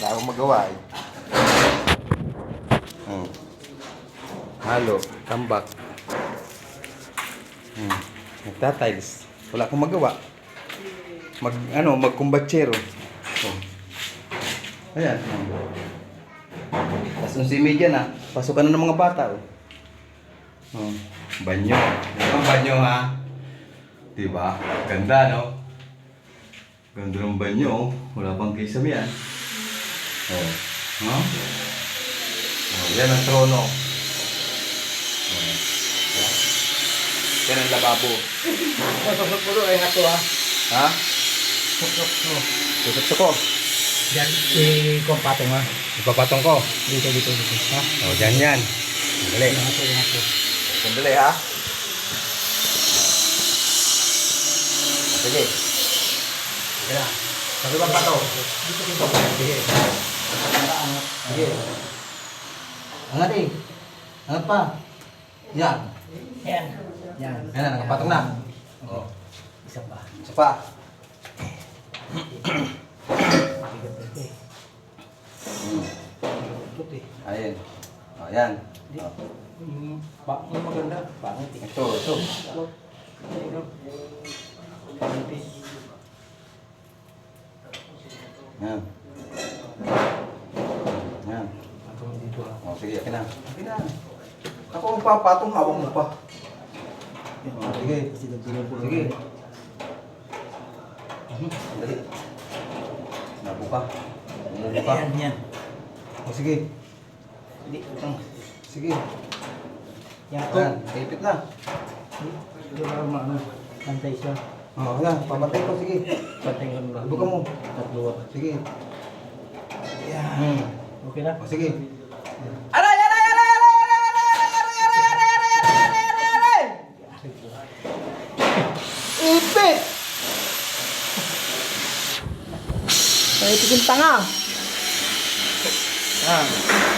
Wala akong magawa eh. Hmm. Halo, tambak. Hmm. Nagtatiles. Wala akong magawa. Mag, ano, magkumbatsero. Oh. Ayan. Tapos yung si media na, pasukan na ng mga bata. Oh. Oh. Banyo. Ang banyo ha. Diba? Ganda no? Ganda ng banyo. Oh. Wala pang kisam yan. Ah. Oh. No? Oh, yan ang trono. Oh. Yan ang lababo. Masasok mo ay hato ha. Ha? Susok mo. Susok ko. Yan, i-compatong ha. Ipapatong ko. Dito, dito, dito. Ha? Oh, dyan yan. Sandali. Yung hato, yung hato. Sandali ha. Sige. Sige na. Sabi bang pato? Dito, dito. Sige. Angat. Sige. Angat eh. Angat pa. Yan. Yan. Yan. Yan na, nakapatong na. Oo. Isa pa. Isa pa. Ayan. O, yan. Oh. Bakit maganda? Bakit? Ito, ito. Yan. Oh, sige, akin na. Akin na. Ako ang papatong, hawak mo pa. Oh, sige. Sige. Dali. Nabu ka. Nabu ka. Yan, yan. Oh, sige. Hindi. Sige. Yan. Yan, ipit na. Hindi ba maano? Pantay siya. Oh, yan, pamatay ko, sige. Pantay ko lang. Buka mo. Tatlo. Sige. Yan. Hmm. Okay na? Oh, sige. Ipit! Ay, ipit yung tanga. Ah.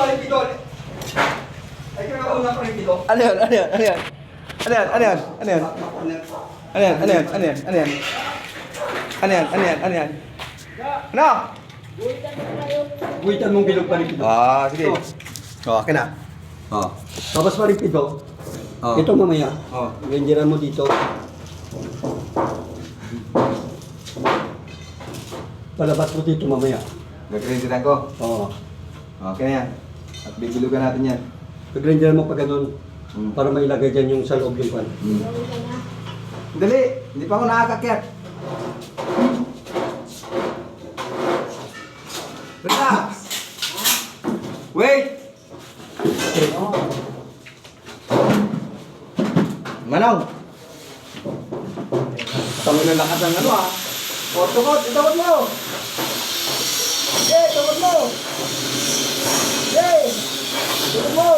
Pidol. Ay, kinakauna pa rin pidol. Ano yan? Ano yan? Ano yan? Ano yan? Ano yan? Ano yan? Ano yan? Ano yan? Ano yan? Ano yan? Ano yan? Ano yan? Ano yan? Ano? Guwitan mong bilog pa rin ito. Ah, sige. Oh, akin na. Oh. Tapos pa rin ito. Oh. Ito mamaya. Oh. Renderan mo dito. Palabas mo dito mamaya. Gagawin ko. Oo. Okay na yan. At bibilugan natin yan. Pag-renderan mo pa ganun. Hmm. Para mailagay dyan yung sa loob yung pan. Dali! Hindi pa ako nakakakyat. Relax! Wait! Manong! Tama na lakas ng ano ah. O, tukot! Itukot mo! Eh, tukot mo! Mo!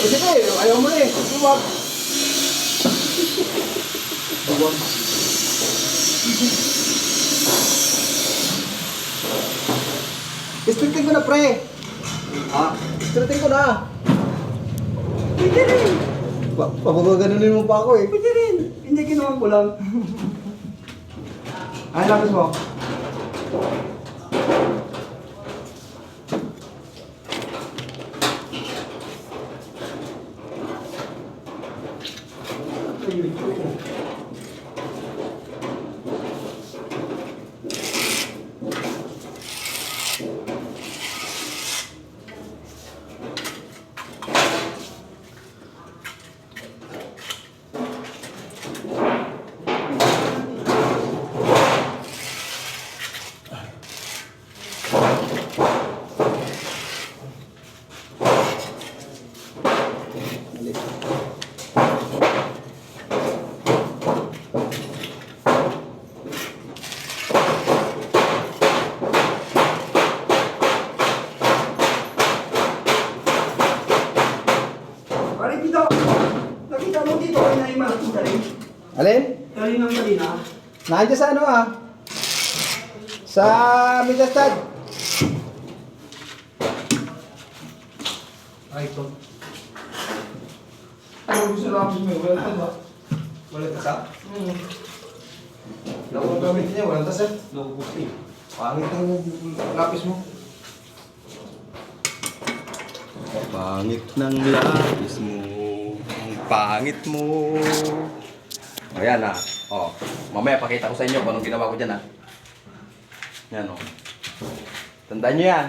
O sige, ayaw mo na eh. Huwag. Huwag. Istritin ko na pre. Ha? Istritin ko na. Pwede rin. Pa Pababaganunin mo pa ako eh. Pwede rin. Hindi kinuha ko lang. I love you. all. 여기 이쪽으로. Galing. Alin? Kanina ang kanina. Nandiyan sa ano ah? Sa Midastad. Ay, ito. Ano gusto lapis mo? Walang tas ba? Walang kasa? Hmm. Ako ang gamitin niya, walang tas eh. Nakupos eh. Pangit ang lapis mo. Pangit ng lapis mo. Ang pangit mo. O yan ah. O, mamaya pakita ko sa inyo kung anong ginawa ko dyan ah. Yan o. Tandaan nyo yan.